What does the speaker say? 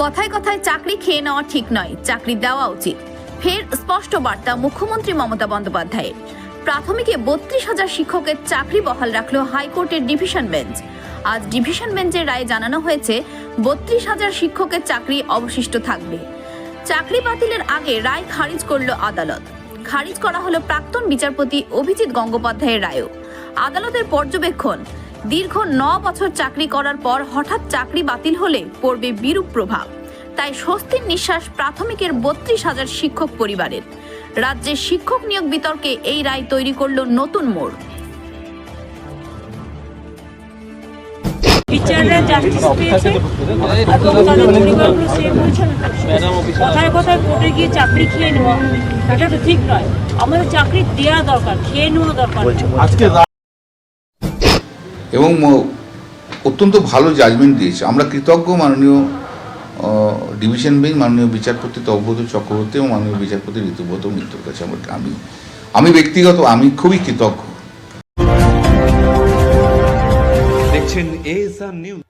কথায় কথায় চাকরি খেয়ে নেওয়া ঠিক নয়, চাকরি দেওয়া উচিত। ফের স্পষ্ট বার্তা মুখ্যমন্ত্রী মমতা বন্দ্যোপাধ্যায়ের। প্রাথমিকে বত্রিশ হাজার শিক্ষকের চাকরি বহাল রাখল হাইকোর্টের ডিভিশন বেঞ্চ। আজ ডিভিশন বেঞ্চের রায়ে জানানো হয়েছে, বত্রিশ হাজার শিক্ষকের চাকরি অবশিষ্ট থাকবে। চাকরি বাতিলের আগে রায় খারিজ করল আদালত। খারিজ করা হলো প্রাক্তন বিচারপতি অভিজিৎ গঙ্গোপাধ্যায়ের রায়ও। আদালতের পর্যবেক্ষণ দীর্ঘ ন বছর চাকরি করার পর হঠাৎ চাকরি বাতিল হলে পড়বে বিরূপ প্রভাব। তাই স্বস্তির নিঃশ্বাস প্রাথমিকের বত্রিশ হাজার শিক্ষক পরিবারের। রাজ্যের শিক্ষক নিয়োগ বিতর্কে এই রায় তৈরি করল নতুন মোড়। টিচাররা জাস্টিস পেয়েছে এবং তাদের পরিবারগুলো সে পরিচালনা করছে। কথায় কথায় কোর্টে গিয়ে চাকরি খেয়ে নেওয়া এটা তো ঠিক নয়। আমাদের চাকরি দেওয়া দরকার খেয়ে নেওয়া দরকার। এবং অত্যন্ত ভালো জাজমেন্ট দিয়েছে। আমরা কৃতজ্ঞ মাননীয় ডিভিশন বেঞ্চ মাননীয় বিচারপতি তব্যত চক্রবর্তী এবং মাননীয় বিচারপতি ঋতুব্রত মিত্রর কাছে আমরা আমি আমি ব্যক্তিগত, আমি খুবই কৃতজ্ঞ। দেখছেন নিউজ